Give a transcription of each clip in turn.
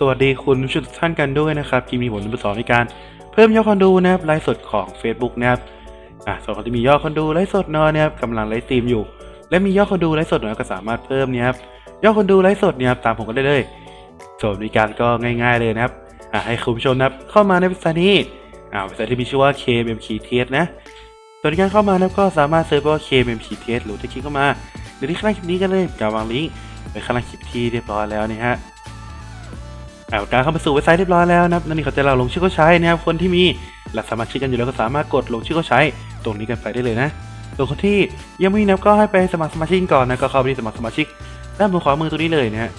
สวัสดีคุณผู้ชมทุกท่านกันด้วยนะครับที่มีผลประสอนในการ เพิ่มยอดคนดูนะครับไลฟ์สดของ Facebook นะครับอะส่วนคนที่มียอดคนดูไลฟ์สดนอยนะครับกำลังไลฟ์สตรีมอยู่ และมียอดคนดูไลฟ์สดนอยก็สามารถเพิ่มนี่ครับยอดคนดูไลฟ์สดเนี่ยครับตามผมก็ได้เลยส่วนบริการก็ง่าย ๆเลยนะครับอะให้คุณผู้ชมนะครับเข้ามาในเว็บไซต์นี้อ่าเว็บไซต์ที่มีชื่อว่า KMMKTS นะตัวในการเข้ามานะครับก็สามารถเซิร์ชว่า KMMKTS หรือที่คลิกเข้ามาหรือที่ข้างล่างคลิปนี้กันเลยการวางลิงก์ไปข้างล่างคลิปที่เรียบร้อยแล้วนี่ฮะ เอาการเข้ามาสู่เว็บไซต์เรียบร้อยแล้วนะครับนั่นนี่เขาจะเราลงชื่อเขาใช้นะครับคนที่มีหลักสมาชิกกันอยู่แล้วก็สามารถกดลงชื่อเขาใช้ ตรงนี้กันไปได้เลยนะส่วนคนที่ยังไม่มีนะก็ให้ไปสมัครสมาชิกก่อนนะก็เข้าไปที่สมัครสมาชิกด้านบนขวามือตรงนี้เลยนะฮะ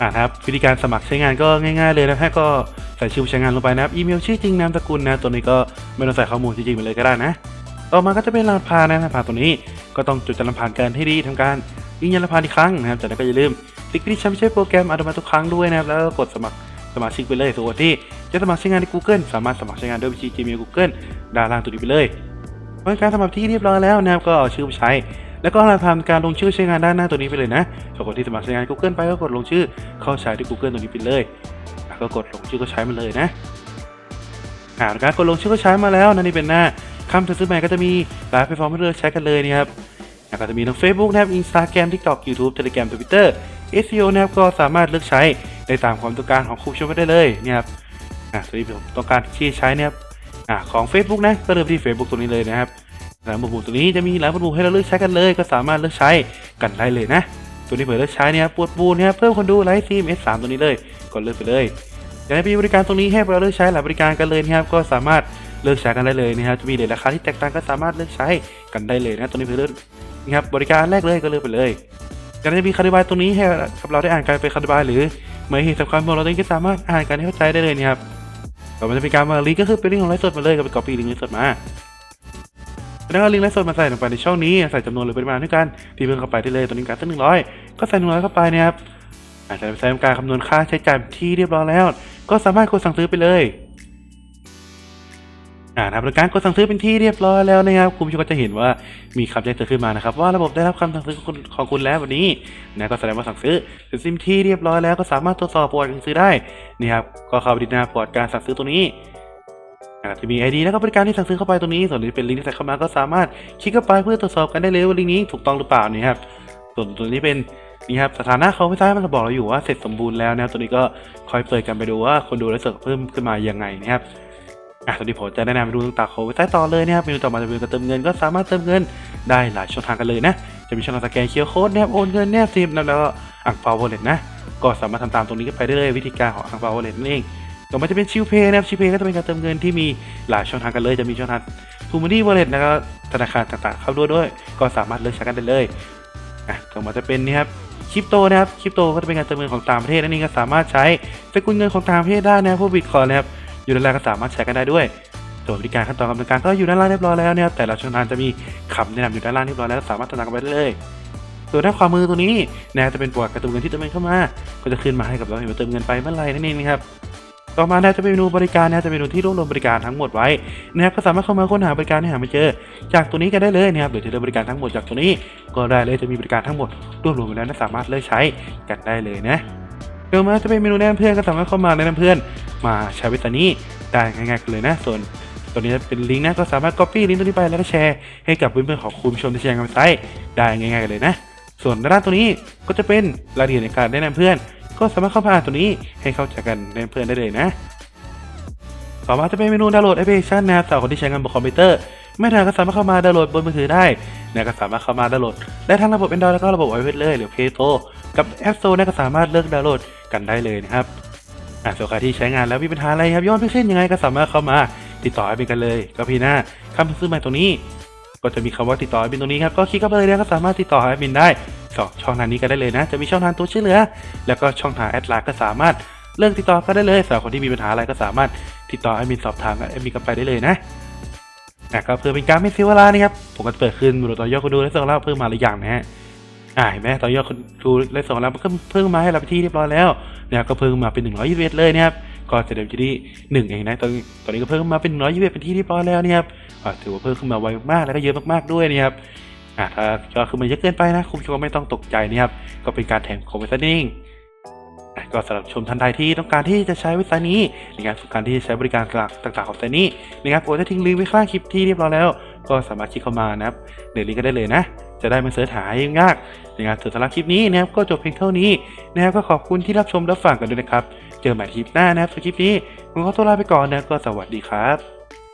อ่าครับวิธีการสมัครใช้งานก็ง่าย ๆเลยนะฮะก็ใส่ชื่อผู้ใช้งานลงไปนะครับอีเมลชื่อจริงนามสกุลนะตัวนี้ก็ไม่ต้องใส่ข้อมูลจริงๆไปเลยก็ได้นะ ต่อมาก็จะเป็นรหัสผ่านนะรหัสผ่านตัวนี้ก็ต้องจดจำรหัสผ่านกันให้ดีทำการยืนยันรหัสผ่านอีกครั้งนะครับจากนั้นก็อย่าลืม ติ๊กที่ฉันไม่ใช่โปรแกรมอัตโนมัติทุกครั้งด้วยนะครับ แล้วก็กดสมัครสมาชิกไปเลยส่วนที่จะสมัครใช้งานใน Google สามารถสมัครใช้งานด้วยบัญชี Gmail Google ด้านล่างตัวนี้ไปเลยเมื่อการสมัครที่เรียบร้อยแล้วนะครับก็เอาชื่อไปใช้ แล้วก็ทำการลงชื่อใช้งานด้านหน้าตัวนี้ไปเลยนะส่วนคนที่สมัครใช้งาน Google ไปก็กดลงชื่อเข้าใช้ที่ Google ตัวนี้ไปเลยแล้วก็กดลงชื่อก็ใช้มันเลยนะอ่าการกดลงชื่อก็ใช้มาแล้วนะนี่เป็นหน้าคำซื้อใหม่ก็จะมีหลายแพลตฟอร์มให้เลือกใช้กันเลยนะครับก็จะมีทั้ง Facebook นะครับ Instagram TikTok YouTube Telegram Twitter SEO นะครับก็สามารถเลือกใช้ได้ตามความต้องการของคุณผู้ชมได้เลยเนี่ยครับอะสวัสดีผมต้องการที่ใช้เนี่ยครับอะของ Facebook นะก็เริ่มที่ Facebook ตรงนี้เลยนะครับหลังหมู่ตรงนี้จะมีหลายหมู่ให้เราเลือกใช้กันเลย ก็สามารถเลือกใช้กันได้เลยนะ ตัวนี้เปิดเลือกใช้เนี่ยปวดบูเนี่ยเพิ่มคนดูไลฟ์ซีม S3 ตัวนี้เลยกดเลือกไปเลยอยากให้มีบริการตรงนี้ให้เราเลือกใช้หลายบริการกันเลยนะครับก็สามารถเลือกใช้กันได้เลยนะครับจะมีเดทราคาที่แตกต่างก็สามารถเลือกใช้กันได้เลยนะตัวนี้เปิดเลือกนี่ครับบริการแรกเลยก็เลือกไปเลย จากนั้นจะมีคำอธิบายตรงนี้ให้กับเราได้อ่านการเป็นคำอธิบายหรือหมายเหตุสำคัญของเราเองก็สามารถอ่านกันให้เข้าใจได้เลยนี่ครับต่อมาจะเป็นการมาลิงก์ก็คือเป็นลิงก์ของไลฟ์สดมาเลยก็ไป copy ลิงก์ไลฟ์สดมาแล้วก็ลิงก์ไลฟ์สดมาใส่ลงไปในช่องนี้ใส่จำนวนหรือปริมาณด้วยกันที่เพิ่งเข้าไปได้เลยตัวนี้การตั้งหนึ่งร้อยก็ใส่หนึ่งร้อยเข้าไปเนะครับอาจจะใช้การคำนวณค่าใช้จ่ายที่เรียบร้อยแล้ว ก็สามารถกดสั่งซื้อไปเลย อ่าทำบริการกดสั่งซื้อเป็นที่เรียบร้อยแล้วนะครับคุณผู้ชมก็จะเห็นว่ามีคำแจ้งเตือนขึ้นมานะครับว่าระบบได้รับคำสั่งซื้อของคุณของคุณแล้ววันนี้นะก็แสดงว่าสั่งซื้อเสร็จสิ้นที่เรียบร้อยแล้วก็สามารถตรวจสอบประวัติการซื้อได้นี่ครับก็เข้าไปที่หน้าประวัติการสั่งซื้อตัวนี้อ่าจะมี ID แล้วก็บริการที่สั่งซื้อเข้าไปตรงนี้ ส่วนที่เป็นลิงก์ที่ใส่เข้ามาก็สามารถคลิกเข้าไปเพื่อตรวจสอบกันได้เลยว่าลิงก์นี้ถูกต้องหรือเปล่านี่ครับส่วนตัวนี้เป็นนี่ครับสถานะเขาไม่ทราบมันจะบอกเราอยู่ว่าเสร็จสมบูรณ์แล้วนะตัวนี้ก็คอยเปิดกันไปดูว่าคนดูแลเสิร์ฟเพิ่มขึ้นมายังไงนะครับ อะตอนนี้ผมจะแนะนำเมนูต่างๆของเว็บไซต์ต่อเลยนะครับเมนูต่อมาจะเป็นการเติมเงินก็สามารถเติมเงินได้หลายช่องทางกันเลยนะ จะมีช่องทางสแกนเคียร์โค้ดนะครับโอนเงินแนบซิมแล้วก็อ่างเปาวอลเล็ตนะก็สามารถทำตามตรงนี้กันไปได้เลยวิธีการของอ่างเปาวอลเล็ตนั่นเองต่อมาจะเป็นชิวเพย์นะครับชิวเพย์ก็จะเป็นการเติมเงินที่มีหลายช่องทางกันเลย จะมีช่องทางทูมูดี้วอลเล็ตแล้วก็ธนาคารต่างๆ เข้าด้วยด้วย ก็สามารถเลือกใช้กันได้เลยอะต่อมาจะเป็นนี่ครับคริปโตนะครับคริปโตก็จะเป็นการเติมเงินของต่างประเทศนั่นเองก็สามารถใช้สกุลเงินของต่างประเทศได้นะพวกบิตคอยนะครับ อยู่ด้านล่างก็สามารถใช้กันได้ด้วยส่วนบริการขั้นตอนการดำเนินการก็อยู่ด้านล่างเรียบร้อยแล้วนะครับแต่ละช่องทางจะมีคำแนะนำอยู่ด้านล่างเรียบร้อยแล้วสามารถติดตามกันไปได้เลยส่วนด้านขวามือตรงนี้นะจะเป็นปวัติการเติมเงินที่เติมเงินเข้ามา ก็จะขึ้นมาให้กับเราเห็นว่าเติมเงินไปเมื่อไหร่นั่นเองนะครับต่อมานะจะเป็นเมนูบริการนะจะเป็นเมนูที่รวบรวมบริการทั้งหมดไว้นะครับก็สามารถเข้ามาค้นหาบริการที่หาไม่เจอ จากตัวนี้กันได้เลยนะครับหรือจะเลือกบริการทั้งหมดจากตัวนี้ ก็ได้เลยจะมีบริการทั้งหมดรวบรวมไว้แล้วนะสามารถเลือกใช้กันได้เลยนะต่อมาจะเป็นเมนูแนะนำเพื่อนก็สามารถเข้ามาแนะนำเพื่อน มาใช้เว็บไซต์นี้ได้ง่ายๆกันเลยนะ ส่วนตัวนี้เป็นลิงก์นะก็สามารถ copy ลิงก์ตัวนี้ไปแล้วก็แชร์ให้กับเพื่อนๆของคุณผู้ชมที่แชร์กันไปได้ง่ายๆกันเลยนะ ส่วนด้านตัวนี้ก็จะเป็นรายละเอียดในการแนะนำเพื่อน ก็สามารถเข้ามาอ่านตัวนี้ให้เข้าใจกันแนะนำเพื่อนได้เลยนะต่อมาจะเป็นเมนูดาวน์โหลดแอปพลิเคชันนะครับสำหรับคนที่ใช้งานบนคอมพิวเตอร์ไม่ทันก็สามารถเข้ามาดาวน์โหลดบนมือถือได้นะก็สามารถเข้ามาดาวน์โหลดได้ทั้งระบบ Android แล้วก็ระบบ iOS เลยหรือ Play Store กับ App Store นะก็สามารถเลือกดาวน์โหลดกันได้เลยนะครับ อะส่วนใครที่ใช้งานแล้วมีปัญหาอะไรครับย้อนไปขึ้นยังไงก็สามารถเข้ามาติดต่อแอดมินกันเลย ก็พี่หน้าคำซื้อใหม่ตรงนี้ ก็จะมีคำว่าติดต่อแอดมินตรงนี้ครับก็คลิกเข้าไปเลยนะก็สามารถติดต่อแอดมินได้สองช่องทางนี้ก็ได้เลยนะ จะมีช่องทางตัวช่วยเหลือ แล้วก็ช่องทางแอดไลน์ก็สามารถเลือกติดต่อก็ได้เลยสำหรับคนที่มีปัญหาอะไรก็สามารถติดต่อแอดมินสอบถามแอดมินกันไปได้เลยนะอะก็เพื่อเป็นการไม่เสียเวลานะครับผมก็เปิดขึ้นบรูตอนยอดคนดูและส่งเราเพิ่มมาหรือยังนะฮะ อ่าเห็นไหมตอนยอดคนดูและส่งเรามันก็เพิ่มมาให้เราไปที่เรียบร้อยแล้วนะครับก็เพิ่มมาเป็น121เอ็ดเลยนะครับก็จะเดิมที่ที่หนึ่งเองนะตอนตอนนี้ก็เพิ่มมาเป็น121เป็นที่เรียบร้อยแล้วนะครับถือว่าเพิ่มขึ้นมาไวมากแล้วก็เยอะมากๆด้วยนะครับอะถ้ายอดขึ้นมาเยอะเกินไปนะคุณผู้ชมไม่ต้องตกใจนะครับก็เป็นการแถมของบริษัทเองอะก็สำหรับชมท่านใดที่ต้องการที่จะใช้เว็บไซต์นี้ในการสู่การที่จะใช้บริการต่างๆของเว็บไซต์นี้นะครับผมจะทิ้งลิงก์ไว้ข้างคลิปที่เรียบร้อยแล้ว ก็สามารถคลิกเข้ามานะครับเดี๋ยวลิงก์ก็ได้เลยนะ จะได้ไม่เสิร์ชหาให้ยากนะครับส่วนสำหรับคลิปนี้นะครับก็จบเพียงเท่านี้นะครับก็ขอบคุณที่รับชมรับฟังกันด้วยนะครับ เจอกันใหม่คลิปหน้านะครับสำหรับคลิปนี้ผมขอตัวลาไปก่อนนะก็สวัสดีครับ